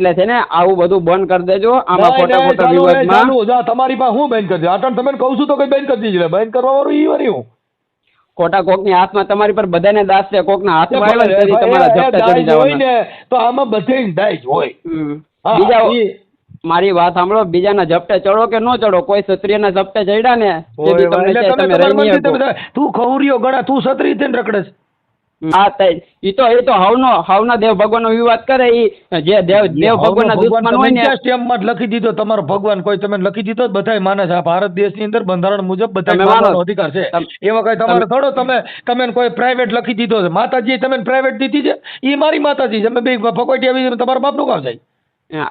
એટલે છે ને આવું બધું બંધ કરી દેજો. આમાં ખોટા ખોટા વિવાદમાં તમારી પાસે હું બેન કરી આટણ તમે કહું છું તો કઈ બેન કરી દીધી. બેન કરવા વાળું ઈ હું. ખોટા કોકની હાથમાં તમારી પર બધાને દાસ છે હાથમાં ભલે, ને તમારા એ- એ ઝપટા ચડી જવાના. તો આમાં બધે દાજ હોય. બીજા મારી વાત સાંભળો બીજાના ઝપટે ચડો કે નો ચડો? કોઈ ક્ષત્રિયના ઝપટે ચડ્યા ને? તમારી. તું ખવરિયો ગણા તું સત્રી થઈને રખડે છે. હા તે- ઈ તો એ તો હવનો હવના દેવ ભગવાનનો વિવાદ કરે ઈ જે દેવ દેવ ભગવાનના દુશ્મન હોય ને સ્ટેમ્પમાં જ લખી દીધો. તમારો ભગવાન કોઈ તમે લખી દીધો બધાય માને છે. ભારત દેશની અંદર બંધારણ મુજબ અધિકાર છે. એમાં કઈ તમારે થોડો તમે તમે કોઈ પ્રાઇવેટ લખી દીધો છે. માતાજી તમે પ્રાઇવેટ દીધી છે? એ મારી માતાજી છે. અમે બે ફકોટી આવી તમારા બાપનું કામ જાય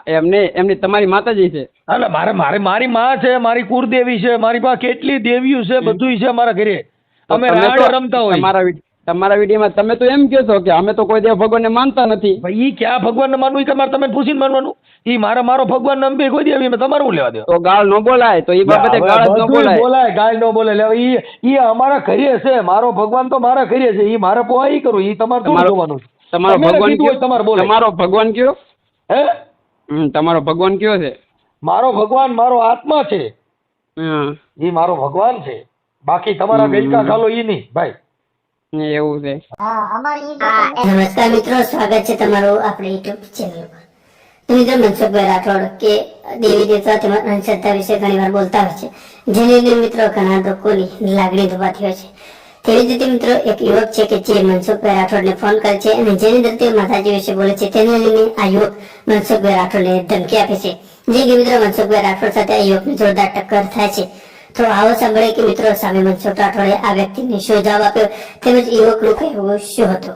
એમને એમની તમારી માતાજી છે. એટલે મારે મારે મારી માં છે મારી કુળદેવી છે મારી પાસે કેટલી દેવીઓ છે બધું છે અમારા ઘરે. અમે રાડ રમતા હોય. વિડ- તમારા વિડીયોમાં તમે તો એમ કહો છો કે અમે તો કોઈ દેવ ભગવાનને માનતા નથી. ભાઈ ઈ ક્યાં ભગવાનને માનવું? તમારે તમે પૂછીને માનવાનું. ઈ મારા મારો ભગવાન નંબે કોઈ દેવ એમ તમારે લેવા દેવા તો ગાળ ન બોલાય તો એ બાબતે ગાળ ન બોલાય. બોલાય ગાળ ન બોલે. એટલે ઈ ઈ અમારા ઘરે છે. મારો ભગવાન તો મારા ઘરે છે. ઈ મારે પોઈ ઈ કરું. ઈ તમારે શું જોવાનું તમારો ભગવાન કયો? તમારે કયો તમારો ભગવાન કયો? હે? તમારો ભગવાન કયો છે? મારો ભગવાન મારો આત્મા છે. હમ, ઈ મારો ભગવાન છે. બાકી તમારા. ગઈકા ખાલો ઈ નહીં ભાઈ. એવું છે. નમસ્કાર મિત્રો સ્વાગત છે તમારું આપણી યુટ્યુબ ચેનલ તો મિત્રો મનસુખભાઈ રાઠોડ કે દેવી દેવતા તેમજ અંધશ્રદ્ધા વિશે ઘણી વાર બોલતા હોય છે જેને લઈને મિત્રો ઘણા લોકોની લાગણી દુભાતી હોય છે. તેવી જ રીતે મિત્રો એક યુવક છે કે જે મનસુખભાઈ રાઠોડને ફોન કરે છે અને જેની અંદર તે માતાજી વિશે બોલે છે તેને લઈને આ યુવક મનસુખભાઈ રાઠોડને ધમકી આપે છે. જે કે મિત્રો મનસુખભાઈ રાઠોડ સાથે આ યુવકની જોરદાર ટક્કર થાય છે. તો આવો સાંભળે કે મિત્રો સામે મનસુખ રાઠોડે આ વ્યક્તિને શું જવાબ આપ્યો? તેમજ યુવકનું કહેવું શું હતું?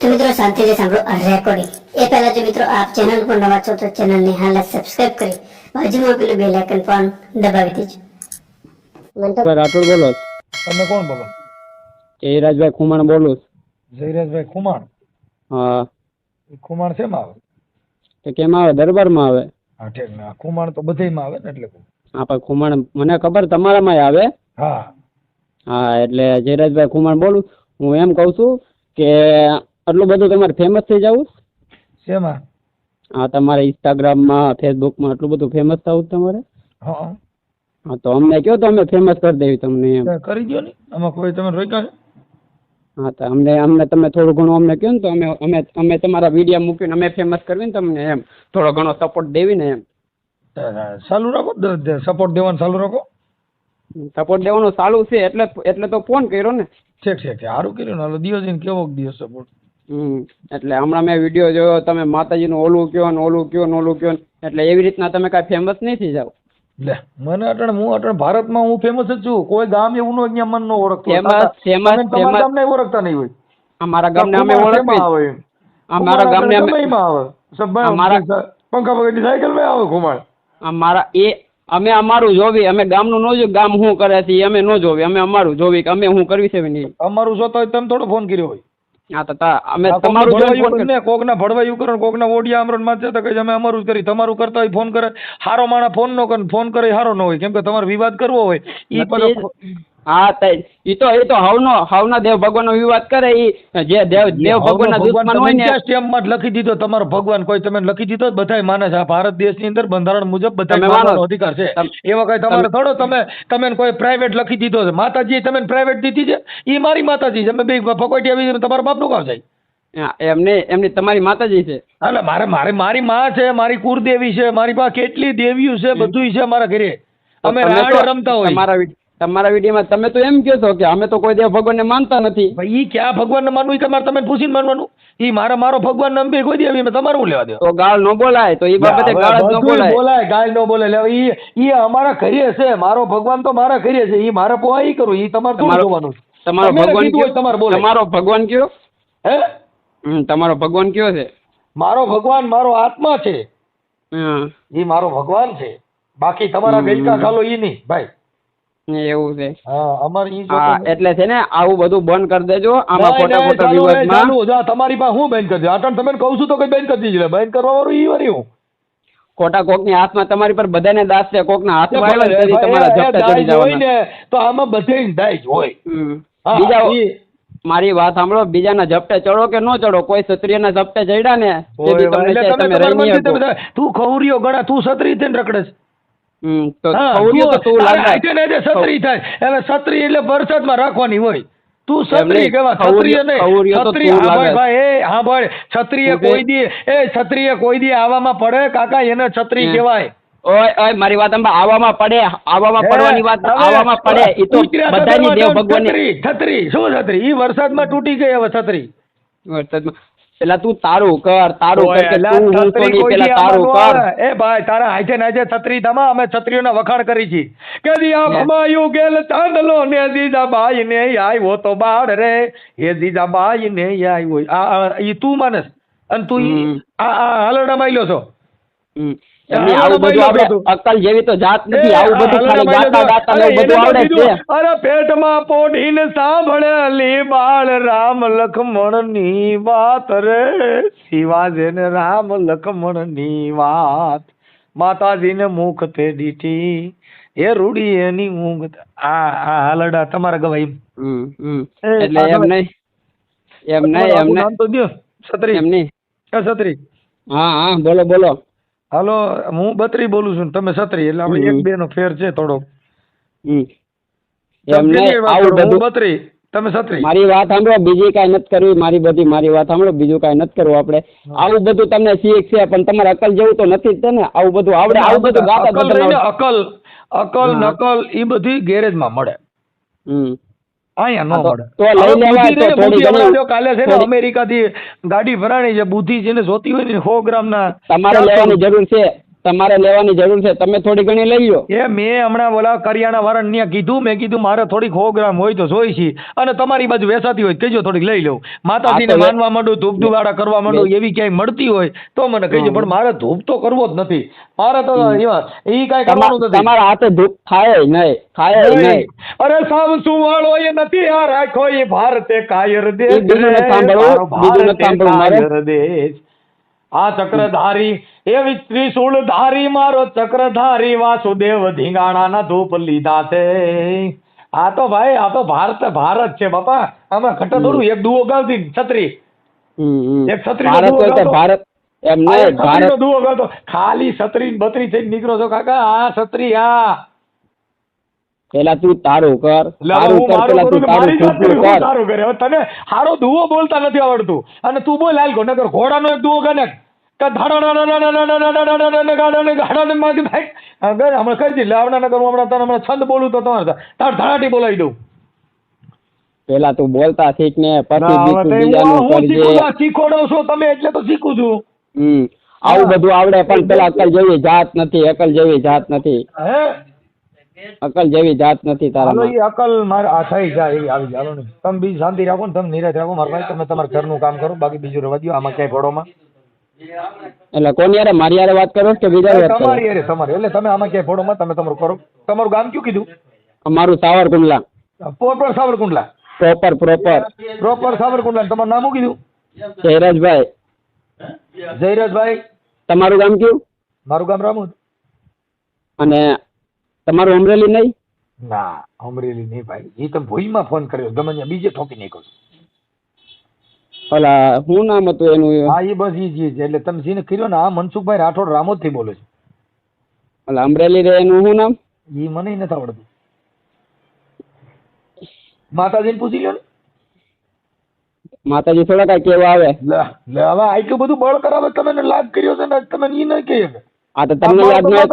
તો મિત્રો શાંતિથી સાંભળો રેકોર્ડિંગ એ પહેલા જો મિત્રો આપ ચેનલ પર નવા છો તો ચેનલને હાલ સબસ્ક્રાઇબ કરી બાજુમાં પેલું બેલ આઇકન પણ દબાવી દેજો. રાઠોડ બોલો. તમે કોણ બોલો? જયરાજભાઈ ખુમાણ બોલું જયરાજભાઈ ખુમાણ? હા. ખુમાણ શેમાં આવે? તો કેમ આવે? દરબારમાં આવે. હા ઠીક. ને ખુમાણ તો બધેમાં આવે ને એટલે કહું. હા પણ ખુમાણ મને ખબર તમારામાં આવે? હા. હા એટલે જયરાજભાઈ ખુમાણ બોલું. હું એમ કહું છું કે આટલું બધું તમારે ફેમસ થઈ જવું? શેમાં? હા તમારે ઇન્સ્ટાગ્રામમાં ફેસબુકમાં આટલું બધું ફેમસ થવું તમારે? હા. હા તો અમને કહો તો અમે ફેમસ કરી દેવી તમને એમ. કરી દો ને. આમાં કોઈ તમે રોક્યા હા તો અમને અમને તમે થોડું ઘણું અમને કહો ને તો અમે અમે અમે તમારા વીડિયો મૂકીને અમે ફેમસ કરવી ને તમને એમ. થોડો ઘણો સપોર્ટ દેવી ને એમ. ચાલુ રાખો સપોર્ટ દેવાનું ચાલુ રાખો. સપોર્ટ દેવાનું ચાલુ છે એટલે એટલે તો ફોન કર્યો ને. ઠીક ઠીક. સારું કર્યું ને દિવસ કેવો દિવસ સપોર્ટ એટલે હમણાં મેં વીડિયો જોયો તમે માતાજીનું ઓલું કયો ને ઓલું કયો ને ઓલું કયો ને એટલે એવી રીતના તમે કાંઈ ફેમસ નહીં થઈ જાવ લે મને અટણ હું અટણ ભારતમાં હું ફેમસ જ છું. કોઈ ગામ એવું નો અહીંયા મન નો ઓળખતો ફેમસ ફેમસ તમારા ગામને ઓળખતા નહીં હોય. અમારા ગામને અમે એમ? અમારા ગામ ગામને અમે આવે. સબ અમારા- પંખા પગડી સાયકલમાં આવે કુમાર અમારા એ અમે અમારું જોવી અમે ગામનું ન જોયું ગામ શું કરે છે એ અમે ન જોવી અમે અમારું જોવી કે અમે શું કરવી છે નહીં અમારું જોતા હોય તમે થોડો ફોન કર્યો હોય. હા તો અમે તમારું કરે ને, કોકના ભળવાયું કરે ને કોકના ઓડિયા આમરણમાં જતા કઈ કહે અમે અમારું જ કરી તમારું કરતા હોય ફોન કરે. હારો માણા ફોન નો કરે ફોન કરે હારો ન હોય. કેમ કે તમારે વિવાદ કરવો હોય એ. હા તે ઈ તો એ તો હવનો હવના દેવ ભગવાનનો વિવાદ કરે ઈ જે દેવ દેવ ભગવાનના ભગવાન દુશ્મન હોય ને સ્ટેમ્પમાં લખી દીધો? તમારો ભગવાન કોઈ તમે લખી દીધો? બધાય માને છે. આ ભારત દેશની અંદર બંધારણ મુજબ બધા? અધિકાર છે. એમાં કઈ તમારે થોડો તમે તમે કોઈ પ્રાઇવેટ લખી દીધો છે. માતાજી તમે પ્રાઇવેટ દીધી છે? ઈ મારી માતાજી છે. અમે બે ફકોટી આવી તમારા બાપનું કામ જાય એમને એમની તમારી માતાજી છે. એટલે મારે મારે મારી માં છે મારી કુળદેવી છે મારી પાસે કેટલી દેવીઓ છે બધું છે મારા ઘરે. અમે રાડ રમતા હોય. વિડ- તમારા વિડીયોમાં તમે તો એમ કહો છો કે અમે તો કોઈ દેવ ભગવાનને માનતા નથી. ભાઈ ઈ ક્યાં ભગવાનને માનવું? ઈ તમારે તમે પૂછીને માનવાનું. ઈ મારા મારો ભગવાન અંબે કોઈ દેવી એમાં તમારે હું લેવા દેવા? તો ગાળ ન બોલાય તો એ બાબતે ગાળ ન બોલાય. બોલાય ગાળ ન બોલે એટલે ઈ ઈ અમારા ઘરે છે મારો ભગવાન તો મારા ઘરે છે ઈ મારે પોઆ ઈ કરું ઈ તમારે શું જોવાનું તમારો ભગવાન તમારે કયો બોલે. તમારો ભગવાન કયો? હે? તમારો ભગવાન કયો છે? મારો ભગવાન મારો આત્મા છે. હમ, ઈ મારો ભગવાન છે. બાકી તમારા. ગઈકા ખાલો ઈ નહીં ભાઈ. એવું છે. હા એટલે છે ને આવું બધું બંધ કરી દેજો. આમાં ખોટા ખોટા વિવાદમાં તમારી પાસે હું બેન કરજો આટણ તમે કહું છું તો કઈ બેન કરી દીધી બેન કરવા વાળું ઈ હું. ખોટા કોકની હાથમાં તમારી પર બધાને દાસ છે હાથમાં ભલે, ને તમારા એ- એ ચડી જવાના. તો આમાં બધે દાજ હોય. બીજા મારી વાત સાંભળો બીજાના જપટે ચડો કે ન ચડો? કોઈ ક્ષત્રિયના જપટે ચડ્યા ને તમારી તું ખવરીઓ ગણા તું ક્ષત્રિય થઈને રખડે છે. છત્રી થાય હવે છત્રી એટલે વરસાદમાં રાખવાની હોય. તું છત્રી કેવા? ખવરિયો- નહીં. છત્રી તું હા લાગે. ભાઈ ભાઈ એ હા ભાઈ છત્રીએ કોઈ દી એ છત્રીએ કોઈ દી આવામાં પડે? કાકા એને છત્રી. કહેવાય. ઓય ઓય મારી વાત સાંભળ આવામાં પડે આવામાં પડવાની વાત આવામાં પડે એ તો બધાની દેવ ભગવાનની છત્રી છત્રી શું છત્રી? ઈ વરસાદમાં તૂટી ગઈ હવે છત્રી. વરસાદમાં. પેલા તું તારું કર તારું કર કે તું હું છત્રી સોની, પેલા તારું કર. એ ભાઈ તારા હાથે નાજે છત્રી ધમા અમે છત્રીઓના વખાણ કરી છી. કે દી આંખમાં ગેલ ચાંદલો ને જીજાબાઈ ને આવ્યો તો બાળ રે. હે જીજાબાઈ ને આવ્યો આ આ ઈ તું માનસ. અને તું. આ આ હલરડા માયલો છો. હમ. આવું બધું હલરડા અક્કલ જેવી તો જાત નથી આવું બધું ખાલી ગાતા ગાતા ને બધું આવડે છે. અરે પેટમાં પોઢીને સાંભળેલી બાળ રામ લખમણની વાત રે. શિવાજી ને રામ લખમણની વાત. માતાજીને મુખ તે દીઠી એ રૂડી એની ઊંઘ આ આ હાલડા તમારા ગવાઈ. એટલે એમ નહીં એમ નહીં એમ નહીં. તો દિયો છત્રી. એમ નહીં. છત્રી. હા હા બોલો બોલો. હાલો હું બત્રી બોલું છું તમે છત્રી એટલે આપણે એક બે નો ફેર છે થોડો બત્રી તમે છત્રી. મારી વાત સાંભળો બીજી કાંઈ નથી કરવી મારી બધી મારી વાત સાંભળો બીજું કાંઈ નથી કરવું આપણે. આવું બધું તમને શીખ છે પણ તમારે અકલ જેવું તો નથી જ ને? આવું બધું આવડે આવું બધું ગાતા. અકલ અકલ નકલ એ બધી ગેરેજમાં મળે. હમ. અહીંયા ન મળે. ને, કાલે છે ને અમેરિકા અમેરિકાથી ગાડી ભરાણી છે બુદ્ધિ જેને જોતી હોય ને સો ગ્રામના તમારે લેવાની જરૂર છે. તમારે લેવાની જરૂર છે તમે થોડી ઘણી લઈ લો એ મેં હમણાં ઓલા કરિયાણા વાળા ને કીધું મેં કીધું મારે થોડીક સો ગ્રામ હોય તો જોઈ છે. અને તમારી બાજુ વેચાતી હોય કહેજો થોડીક લઈ લઉં. માતાજીને માનવા માંડું ધૂપ ધુવાડા કરવા માંડું એવી ક્યાંય મળતી હોય તો મને કહેજો પણ મારે ધૂપ તો કરવો જ નથી. મારે તો એવા એ કાંઈ કરવાનું નથી. તમારા હાથે ધૂપ થાય નહીં થાય નહીં. અરે સાવસુ વાળો એ નથી આ રાખો એ ભારતે કાયર દેશ બીજું નથી સાંભળવું, બીજું નથી સાંભળવું મારે. આ ચક્રધારી એવી ત્રિશુળ ધારી મારો ચક્રધારી વાસુદેવ ધીંગાણાના ધૂપ લીધા છે. આ તો ભાઈ આ તો ભારત ભારત છે બાપા. આમાં ઘટે થોડું એક દુઓ ગાવતી છત્રી. એક છત્રી ભારત દુઓ ખાલી છત્રી ને બત્રી થઈને નીકળો છો કાકા. આ છત્રી આ. પેલા તું તારું કર તારું કર પેલા તું તારું જાત ધૂપનું કરી હું કર. તારું કરે તને હારો દુવો બોલતા નથી આવડતું. અને તું બોલ હાલ ગો નો ઘોડાનો એક દુવો ગાને હમણાં કરી દી લાવના હું હમણાં તને છંદ બોલું તો તમારે તાર ધડાટી બોલાવી દઉં પેલા તું બોલતા શીખ ને પછી છું, તમે એટલે તો શીખું છું આવું બધું આવડે પણ પેલા અકલ જેવી જાત નથી અકલ જેવી જાત નથી અકલ જેવી જાત નથી તારા એ અકલ મારે આ થઈ જાય એવી આવી જાય તમે બીજી શાંતિ રાખો ને તમે નિરાશ રાખો મારા ભાઈ તમે તમારા ઘરનું કામ કરો બાકી બીજું રવા દો આમાં ક્યાંય પડોમાં એટલે કોની યાર મારી યાર વાત કરો કે બીજા વાત કરો? તમારી અરે તમારી. એટલે તમે આમાં ક્યાંય ફોડોમાં તમે તમારું કરો. તમારું ગામ કયું કીધું? અમારું Savarkundla. Proper Savarkundla. Proper proper proper Savarkundla. તમારું નામ શું કીધું? જયરાજભાઈ. જયરાજભાઈ. તમારું ગામ કયું? મારું ગામ રામુ અને તમારું અમરેલી નહીં? ના અમરેલી નહીં ભાઈ. એ તમે ભૂલમાં ફોન કર્યો. ગમે બીજે ઠોકી નાખ્યો. ઓલા શું નામ હતું એનું હા એ બસ ઈ જ ઈ જ. એટલે તમે જેને કર્યો ને આ મનસુખભાઈ રાઠોડ રામોદથી બોલે છે. ઓલા અમરેલી રે એનું શું નામ? એ મને નથી આવડતું. માતાજીને પૂછી લ્યો ને. માતાજી થોડા કઈ કેવા આવે. લે લે હવે આટલું બધું બળ કરાવે તમે લાભ કર્યો છે ને તમે ઈ ન કહી શકે. આ તો તમને યાદ નહીં.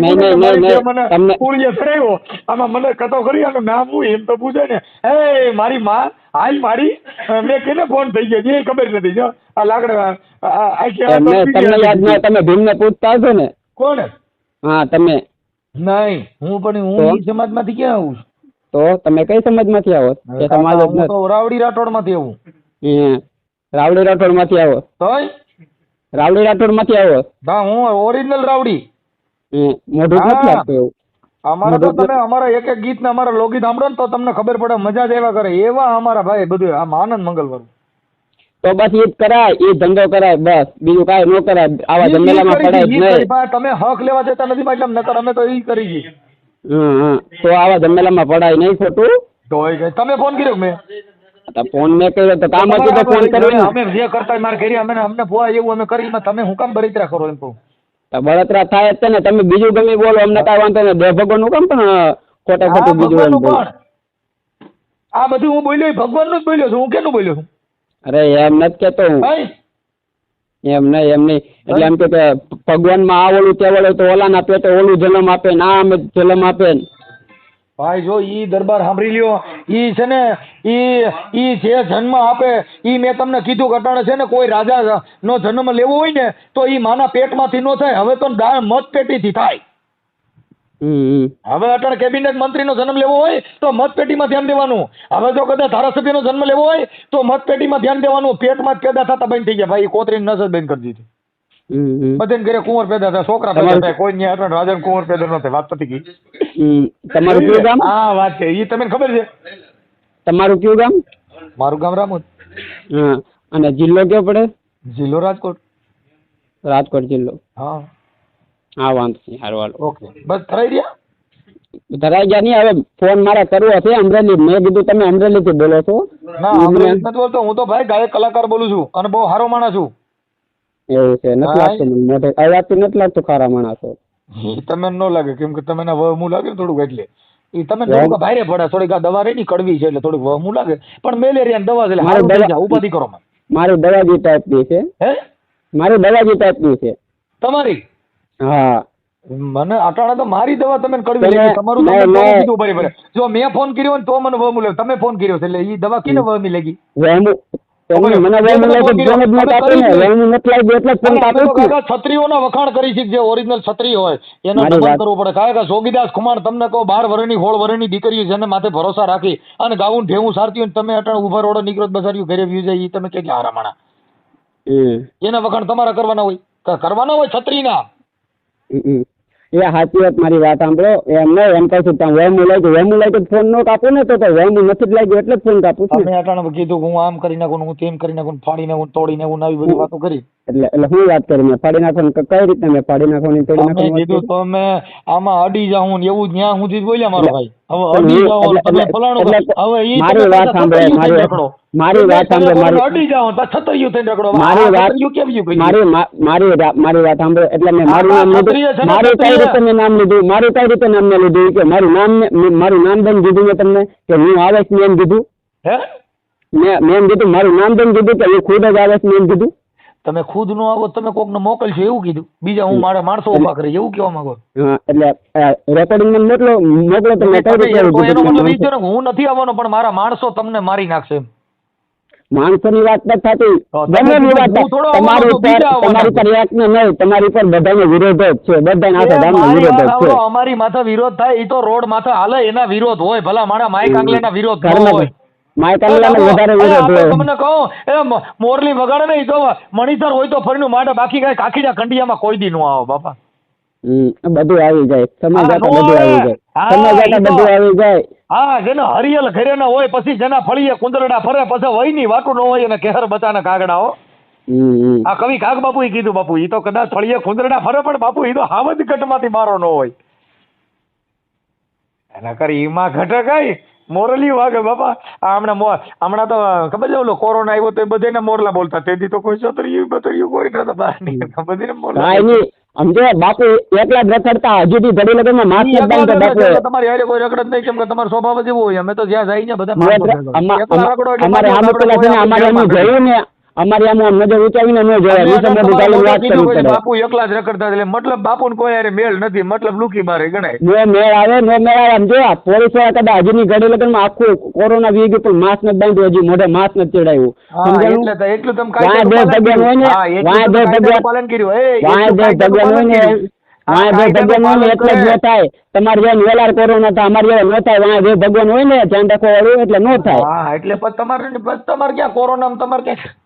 નહીં નહીં નહીં નહીં. આમાં મને કતો કરી આનું નામ હું એમ તો પૂછે ને. એ મારી માં હાલ મારી. મેં કેને ફોન થઈ ગયો? એ ખબર નથી જો. આ લાકડા નહીં તમને યાદ હતી. ન તમે ભીમને પૂછતા હશો ને. કોણ હા તમે. નહીં હું પણ હું સમાજમાંથી ક્યાં આવું છું? તો તમે કઈ સમાજમાંથી આવો? કે સમાજ તો રાવડી રાઠોડમાંથી આવું. હે. રાવડી રાઠોડમાંથી આવો. તોય? રાવડી રાઠોડમાંથી આવો ના હું ઓરિજિનલ રાવડી. મોઢું નથી આપતો એવું. અમારા તો તમે અમારા એક એક ગીત ને અમારા લોકગીત સાંભળો ને તો તમને ખબર પડે મજા જ એવા કરે. એવા અમારા ભાઈ બધું આમ આનંદ મંગલવાર તો બસ એ જ કરાય એ ધંધો કરાય બસ. બીજું કાંઈ ન કરાય. આવા ધંધેલામાં પડાય જ નહીં. તમે હક લેવા જતા નથી એટલે નકર અમે તો એ કરી છીએ તો આવા ધંધેલામાં પડાય નહીં ખોટું. તો તમે ફોન કર્યો મેં? તો ફોન મેં કર્યો તો કામ હતું તો ફોન કર્યો અમે જે કરતા માર ઘરે અમે અમને ફોવા એવું અમે કરી તમે હું કામ બળતરા કરો એમ કહું. બળતરા થાય જ છે ને તમે બીજું ગમે બોલો અમને કાંઈ વાંધો નહીં. દેવ ભગવાનનું કામ પણ ખોટે ખોટું બીજું એમ બોલો. આ બધું હું બોલ્યો ભગવાન ભગવાનનું જ બોલ્યો છું. હું કેનું બોલ્યો છું? અરે એમ નથી કેતો હું. એમ નહીં એમ નહીં. એટલે એમ કે ભગવાન ભગવાનમાં આ ઓલું તે ઓલું તો ઓલાના પેટે ઓલું જન્મ આપે ને આ જન્મ આપે ને. ભાઈ જો ઈ દરબાર સાંભળી લ્યો. ઈ છે ને ઈ ઈ જે જન્મ આપે ઈ મેં તમને કીધું ઘટાણે છે ને કોઈ રાજા નો જન્મ લેવો હોય ને તો ઈ માના પેટમાંથી નો થાય. હવે તો મત પેટીથી થાય. હવે અટણ કેબિનેટ મંત્રીનો જન્મ લેવો હોય તો મતપેટીમાં ધ્યાન દેવાનું. હવે જો કદાચ ધારાસભ્યનો જન્મ લેવો હોય તો મતપેટીમાં ધ્યાન દેવાનું. પેટમાં જ પેદા થતા બંધ થઈ ગયા. ભાઈ કોતરી નસ જ બંધ કરી દીધી. બધાને ઘરે કુંવર પેદા થયા છોકરા પેદા થયા કોઈ ન્યા હતા રાજા કુંવર પેદા ન થાય વાત પતી ગઈ. તમારું કયું ગામ? હા વાત છે. એ તમને ખબર છે? તમારું કયું ગામ? મારું ગામ રામોદ. હા. અને જિલ્લો કયો પડે? જિલ્લો રાજકોટ. રાજકોટ જિલ્લો. હા. હા વાંધો નહીં હારું હાલો. ઓકે. બસ ધરાઈ રહ્યા? ધરાઈ ગયા નહીં હવે ફોન મારે કરવો છે અમરેલી. મેં કીધું તમે અમરેલીથી બોલો છો. ના અમરેલી નથી બોલતો. હું તો ભાઈ ગાયક કલાકાર બોલું છું અને બહુ સારો માણસ છું. એવું છે નથી લાગતું મને મોઢે. અવાજથી નથી લાગતું ખારા માણસો. તમે ન લાગે કેમ કે તમે વહમું લાગે ને થોડુંક એટલે. એ તમે થોડુંક ભારે પડે થોડીક આ દવા રેની કડવી છે એટલે થોડુંક વહમું લાગે. પણ મેલેરિયા દવા છે હારું થઈ દવા- જાય ઉપાધિ કરો મને. મારી દવાજી ટાઈપની છે. હે? મારી દવાજી ટાઈપની છે. તમારી? હા. મને અટાણે તો મારી દવા તમે કડવી તમે- તમારું તમે દવા કીધું બરાબર જો મેં ફોન કર્યો ને તો મને વહમું લાગે તમે ફોન કર્યો છે એટલે એ દવા કીને વહમી લાગી? વેમું છત્રીઓના વખાણ કરી છે જે ઓરિજિનલ છત્રી હોય એનો મારી દમન પડે. કારણ કે જોગીદાસ ખુમાણ તમને કહો બાર વર્ષની હોળ વર્ષની દીકરીઓ જેને માથે ભરોસા રાખી અને ગાવું ઢેવું સારતી હોય તમે અટાણ ઊભા રોડ નીકળો તો બજાર્યું ઘરે વ્યુ જાય તમે કેટલા હારા માણા એના વખાણ તમારા કરવાના હોય. કરવાના હોય છત્રીના. એ સાચી વાત મારી વાત સાંભળો. એમ નહીં એમ કહું છું તમે વેમું લાગ્યું વેમું લાગ્યું તો ફોન નો કાપો ને તો તો વેમું નથી જ લાગ્યું એટલે જ ફોન કાપું છું. મેં અટાણે કીધું કે હું આમ કરી નાખું હું તેમ કરી નાખું ફાડી નાખું તોડી નાખું આવી બધી વાતો કરી. એટલે એટલે હું વાત કરી મેં ફાડી નાખવાનું કઈ રીતે મેં ફાડી નાખવાની તોડી નાખવાની કીધું કરી? તમે આમાં અડી જાઉં ને એવું જ્યાં સુધી બોલ્યા મારો ભાઈ. હવે અડી જાઓ તમે ફલાણું હવે ઈ મારી વાત સાંભળો, મારી- મારી વાત સાંભળે મારી- અડી જાઓ તો છત્રીયું થઈને રખડો. મારી વાત યુ કેમ યુ મારી મારી મારી વાત સાંભળે એટલે મેં મારું નામ લીધું મારું કઈ રીતે મેં નામ લીધું મારું કઈ રીતે નામ મેં લીધું કે મારું નામ મેં- મેં- મારું નામ બેન કીધું મેં તમને કે હું આવે મેં એમ કીધું. હે? મેં મેં એમ કીધું મારું નામ બેન કીધું કે હું ખુદ જ આવે મેં એમ કીધું. તમે ખુદ નો આવો તમે કોક ને મોકલશો એવું કીધું. બીજા હું મારા માણસો ઊભા કરી એવું કેવા માંગો એટલે રેકોર્ડિંગ મોકલો મોકલો તમે એનો મતલબ એ છે ને હું નથી આવવાનો પણ મારા માણસો તમને મારી નાખશે. માણસોની વાત નથી થતી. તમે વાત તમારી ઉપર તમારી પર એક ને નહીં તમારી પર બધાનો વિરોધ જ છે બધાને આખા વિરોધ છે. અમારી માથે વિરોધ થાય એ તો રોડ માથે હાલે એના વિરોધ હોય ભલા મારા માઈક આંગલેના વિરોધ ન હોય. એ તમને કહું એ મોરલી વગાડે ને તો મણિસર હોય તો ફરીનું માટે બાકી કઈ કાકીના કંડિયામાં કોઈ દી નું આવો બાપા. બધું આવી જાય. સમય જતા બધું આવી જાય. સમય જતા બધું આવી જાય. હા જેના હરિયલ ઘરે ના હોય પછી જેના ફળીએ કુંદરડા ફરે પછી વયની વાટું ન હોય અને કેહર બચાના કાગડા હો. આ કવિ કાગ બાપુ કીધું બાપુ એ તો કદાચ ફળીએ કુંદરડા ફરે પણ બાપુ એ તો હાવજ ઘટમાંથી મારો ન હોય. એના કરી ઈમાં ઘટે કઈ? મોરલી વાગે બાપા. આ હમણાં હમણાં તો ખબર છે ઓલો કોરોના આવ્યો તો બધાને મોરલા બોલતા. તેથી તો કોઈ છતરીયું બતરીયું કોઈ નતા બહાર નીકળતા. બધાને મોરલા સમજો બાપુ એકલા જ રખડતા હજુ માસ્ક બાપુ. તમારી હારે કોઈ રખડે જ નહીં કેમ કે તમારો સ્વભાવ જ એવો હોય. અમે તો જ્યાં જાય ને બધા અમારે આમ પેલા છે ને અમારે ને અમારે આમ આમ નજર ઉચાવીને ન જોવાય. વાત કરવી પડે. બાપુ એકલા જ રખડતા એટલે મતલબ બાપુને કોઈ હારે મેળ નથી મતલબ લુકી મારે ગણાય. નો મેળ આવે નો મેળ આવે. આમ જો પોલીસવાળા કદાચ હજુની ઘડી લગનમાં આખું કોરોના વી ગયું પણ માસ્ક નથી બાંધ્યું હજી મોઢે માસ્ક નથી ચડાવ્યું. સમજાયું એટલે તો એટલું તમે વાંહે બે ભગવાન હોય ને, બે પાલન કર્યું. એ, વાય બે ભગવાન હોય ને. હા, બે ભગવાન હોય ને એટલે જ ન થાય. તમારે જેમ વેલાર કોરોના થાય અમારે જેવા ન થાય વાય બે ભગવાન હોય ને ધ્યાન રાખવા વાળું એટલે ન થાય. હા એટલે તમારે તમારે ક્યાં કોરોના તમારે ક્યાં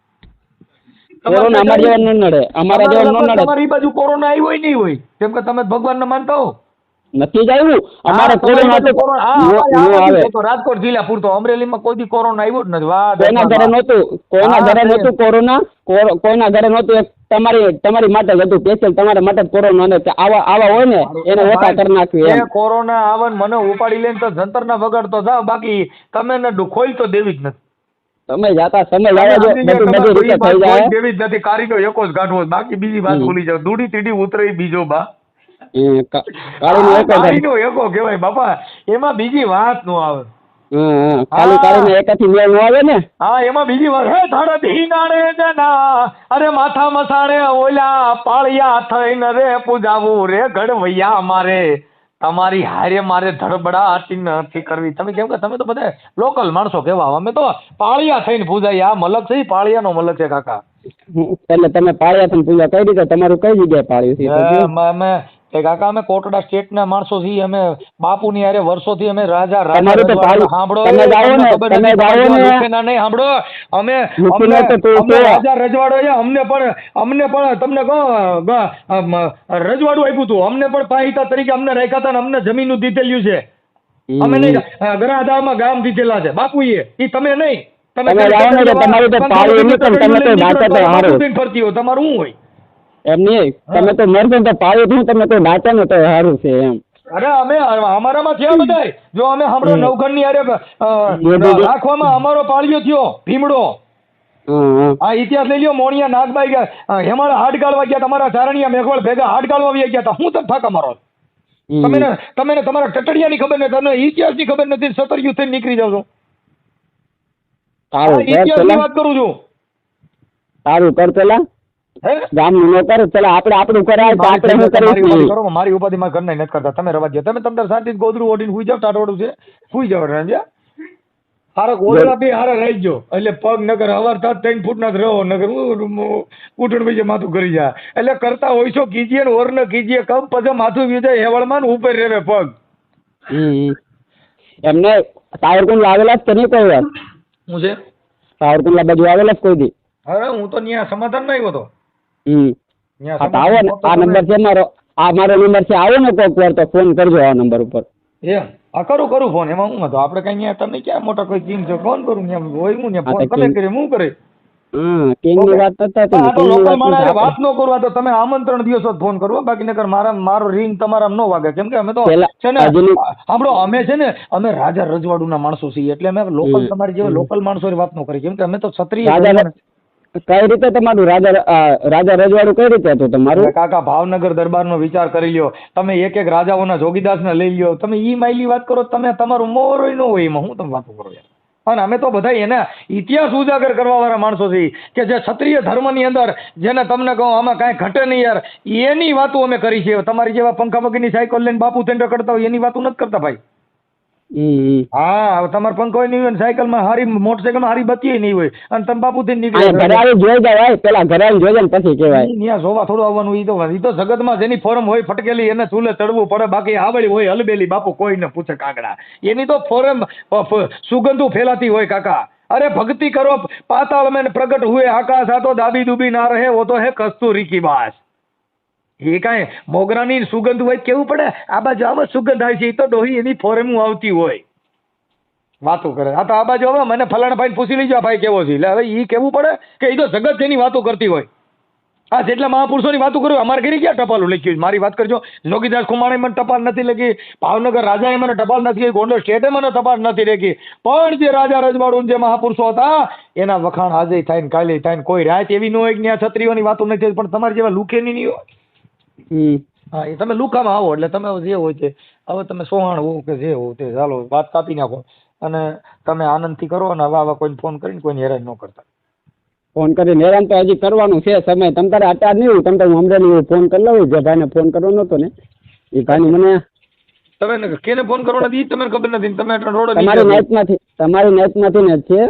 કોરોના અમારે જેવા ન નડે. અમારા જેવા ન નડે. તમારી બાજુ કોરોના આવ્યો હોય નહીં હોય. કેમ કે તમે ભગવાનને માનતા હો. નથી જ આવ્યું. અમારે કોરોના તો આવે. રાજકોટ જિલ્લા પૂરતો અમરેલીમાં કોઈ કોરોના આવ્યો જ નથી. વાહ કોઈના ઘરે. નહોતું. કોઈના ઘરે તે- નહોતું કોરોના. કોરો- કોઈના ઘરે નહોતું. એક તમારી તમારી માટે જ હતું. સ્પેશિયલ તમારા માટે કોરોના અને આવા આવા હોય ને એને ઓછા કરી નાખ્યું એમ. કોરોના આવે મને ઉપાડી લઈને તો જંતરના વગાડતો જાવ બાકી તમે ને ખોલ તો દેવી જ નથી. સમય જાતા સમય લાવે જો સમજી બધું બધી રીતે થઈ જાય. કોઈ જ નથી કારીનો એકો જ ગાંઠવો બાકી બીજી વાત ભૂલી જાવ દૂડી તીડી ઉતરે બીજો બા. કાળીનો એક કહેવાય. બાપા એમાં બીજી વાત નો આવે. હા હા. કાળીનો એકાથી મેળ નો આવે ને? હા એમાં બીજી વાત. હે ધડ ધીનાણે જના અરે માથા મસાણે ઓલા પાળિયા થઈને રે પૂજાવું રે ઘડવૈયા મારે. તમારી હારે મારે ધડબડાટી નથી કરવી. તમે કેમ કે તમે તો બધા લોકલ માણસો કેવા અમે તો પાળિયા થઈને પૂજાય. આ મલક છે પાળિયાનો મલક છે કાકા. એટલે તમે પાળિયા થઈને પૂજા કઈ રીતે તમારું કઈ જગ્યાએ પાળ્યું છે? અમે એ કાકા અમે કોટડા સ્ટેટના માણસો છીએ અમે બાપુની હારે વર્ષોથી અમે રાજા રાજા સાંભળો નહીં સાંભળો. અમે રાજા રજવાડો અમને પણ અમને પણ તમને કહો રજવાડું આપ્યું હતું અમને પણ પાહિતા તરીકે અમને રાખ્યા હતા ને અમને જમીનનું દીધેલું છે. અમે નહીં ગરાદામાં ગામ દીધેલા છે. બાપુએ એ તમે નહીં. તમે તમારું શું હોય? એમ નહીં. તમે તો મરશો તો પાયો છું તમે તો દાંતે ને તો સારું છે એમ. અરે અમે અમારામાં થયા બધા જો અમે હમણાં હમ. નવઘણની હારે અ, એ બધું- રાખવામાં અમારો પાળિયો થયો ભીમડો. આ ઇતિહાસ લઈ લ્યો મોણિયા નાગબાઈ ગયા હેમાળ હાડ ગાળવા ગયા તમારા ધારણીયા મેઘવાળ ભેગા હાડ ગાળવા આવી ગયા હતા. હું તમે ફાક મારો તમે ને તમે ને તમારા ટટડિયાની ખબર નથી તમને ઇતિહાસની ખબર નથી સતર્યું થઈને નીકળી જાવ છો. ઇતિહાસની ઇતિહાસની વાત કરું છું. સારું કર પેલા હે? ગામનું ન ચલો પેલા આપણે આપણું કરાય તો આપણે શું મારી કરીશું કરો મારી ઉપાધિ માં ઘરના નથી કરતા. તમે રવા દો તમે તમને શાંતિ ગોદરું ઓઢીને સુઈ જાવ ટાટોડું છે. સુઈ જાવ રાંજ્યા હારા ગોદરા બી હારા રહી જો એટલે પગ નગર હવાર થાત ત્રણ ફૂટ ના રહો નગર ઉઠણ ભાઈ માથું કરી જાય એટલે કરતા હોય છો કીજીએ ને ઓર ને કીજીએ કમ પછી માથું વી જાય હેવળમાં ને ઉપર રહેવે પગ. એમને ટાયર કોણ આવેલા જ નહીં કોઈ વાર? હું છે? સાવરકુંડલા બાજુ આવેલા જ કોઈ દી? અરે હું તો ત્યાં સમાધાનમાં આવ્યો હતો હમ હા તો આવો ને. આ નંબર છે મારો. આ મારો નંબર છે. આવો ને કોઈક વાર તો ફોન કરજો આ નંબર ઉપર. એમ? આ કરું કરું ફોન એમાં હું હતો? આપણે કઈ ન્યા તમે ક્યાં મોટા કોઈ કિંગ છો? ફોન કરું એમ. હોય હું ને ફોન તો કરે હું કરે? હા કિંગની વાત નતા આ તો લોકલ વાત વાત ન કરવા તો તમે આમંત્રણ દિવસો જ ફોન કરો બાકી નકર મારા મારો રિંગ તમારા ન વાગે. કેમ કે અમે તો છે ને હજુની- અમે છે ને અમે રાજા રજવાડુના માણસો છીએ. એટલે અમે લોકલ તમારી જેવા લોકલ માણસો વાત ન કરી કેમ કે અમે તો ક્ષત્રિય કઈ રીતે તમારું રાજા રાજા રજવાડું કઈ રીતે હતું તમારું? કાકા ભાવનગર દરબારનો વિચાર કરી લ્યો. તમે એક એક રાજાઓના જોગીદાસને લઈ લ્યો. તમે ઈ માયલી વાત કરો, તમે તમારું મોરોય ન હોય એમાં. હું તમે વાતો કરો યાર. અને અમે તો બધા એના ઇતિહાસ ઉજાગર કરવા વાળા માણસો છીએ કે જે ક્ષત્રિય ધર્મની અંદર જેને તમને કહું, આમાં કાંઈ ઘટે નહીં યાર. એની વાતો અમે કરી છે તમારી જેવા પંખા વગરની સાયકલ લઈને બાપુ થઈને કરતા હોય એની વાતો નથી કરતા ભાઈ. હા તમારે પંખો નહીં હોય સાયકલમાં હારી મોટરસાયકલમાં હારી બતી નહીં હોય. અને તંબાકુ થી નીકળે. આવી જોઈ જવાય પેલા ઘરે આવીને જોઈ જાય પછી કહેવાય. ત્યાં જોવા થોડું આવવાનું ઈ તો ઈ તો જગતમાં જેની ફોરમ હોય ફટકેલી એને ચૂલે ચડવું પડે. બાકી આવડી હોય હલબેલી બાપુ કોઈ ને પૂછે કાગડા. એની તો ફોરમ સુગંધું ફેલાતી હોય કાકા. અરે ભક્તિ કરો પાતાળ મેં પ્રગટ હુએ. આકાશ આ તો દાબી દુબી ના રહે વો તો હે કસ્તુરી કી બાસ. એ કાંઈ મોગરાની સુગંધ હોય કેવું પડે? આ બાજુ આવો સુગંધ આવે છે, એ તો ડોહી એની ફોરેમું આવતી હોય. વાતો કરે. આ તો આ બાજુ આવે, મને ફલાણા ભાઈ પૂછી લેજો ભાઈ કેવો છે. એટલે હવે એ કેવું પડે કે એ તો જગત જેની વાતો કરતી હોય. આ જેટલા મહાપુરુષોની વાતો કર્યું અમારે ઘરે ક્યાં ટપાલું લખ્યું? મારી વાત કરજો. જોગીદાસ કુમાણે મને ટપાલ નથી લખી, ભાવનગર રાજાએ મને ટપાલ નથી લખી, ગોંડલ સ્ટેટે મને ટપાલ નથી લખી. પણ જે રાજા રજવાડું જે મહાપુરુષો હતા, એના વખાણ આજે થાય ને કાલે થાય ને કોઈ રાત એવી ન હોય કે ત્યાં છત્રીઓની વાતો નથી પણ તમારી જેવા લુખેની નહીં હોય. હા એ તમે લુકામાં આવો એટલે તમે જે હોય તે હવે તમે સોહાણ હોવ કે જે હોવ તે ચાલો વાત કાપી નાખો. અને તમે આનંદથી કરો અને હવે આવા કોઈને ફોન કરીને કોઈને હેરાન ન કરતા. ફોન કરીને હેરાન તો હજી કરવાનું છે સમય. તમ તારે અત્યાર નહીં હોય તમ હું હમણાં ફોન કરી લઉં જે ભાઈને ફોન કરવાનો હતો ને એ ભાઈ મને તમે કેને ફોન કરવાનો હતી તમને ખબર નથી તમે રોડ તમારી નાઇટમાંથી તમારી નાઇટમાંથી ને છે.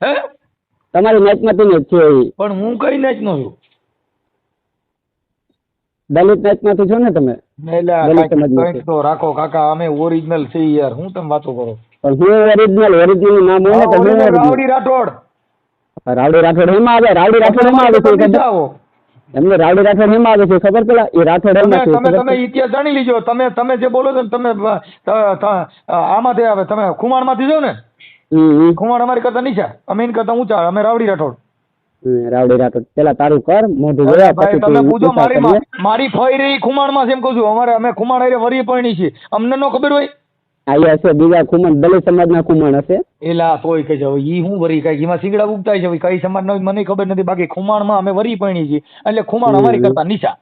હે? તમારી નાઇટમાંથી ને છે પણ હું કઈ નાચ નો છું? દલિત નાઇટમાંથી છો ને તમે? એટલે તો રાખો. કાકા અમે ઓરિજિનલ છે યાર. હું તમે વાતો કરો? પણ હું ઓરિજિનલ ઓરિજિનલ નામ હોય ને તો હું Original original. રાવડી રાઠોડ. રાવડી રાઠોડ એમાં આવે રાવડી રાઠોડ એમાં આવે છે જાઓ. એમને રાવડી રાઠોડ એમાં આવે છે ખબર પેલા? એ રાઠોડ એમાં છે તમે તમે ઇતિહાસ જાણી લીજો. તમે તમે જે બોલો છો ને તમે આમાંથી આવે. તમે ખુમાણમાંથી જો ને? હમ, હમ. ખુમાણ અમારી કરતા નીચા અમે એની કરતા ઊંચા. અમે રાવડી રાઠોડ. રાવડી રાઠોડ. પેલા તારું કર મોઢું જોયા પછી તમે પૂછો મારી. મારી ફઈ રહી ખુમાણમાં છે એમ કહું છું. અમારે અમે ખુમાણ હારે વરી પરણી છીએ. અમને નો ખબર હોય? આયા છે બીજા ખુમણ દલિત સમાજના ખુમણ હશે. એલા તોય કે જાવ ઈ હું વરી કઈ એમાં સીગડા ઉગતા છે. કઈ સમાજ નો મને ખબર નથી. બાકી ખુમાણમાં અમે વરી પરણી છીએ. એટલે ખુમાણ અમારી કરતા નીચા.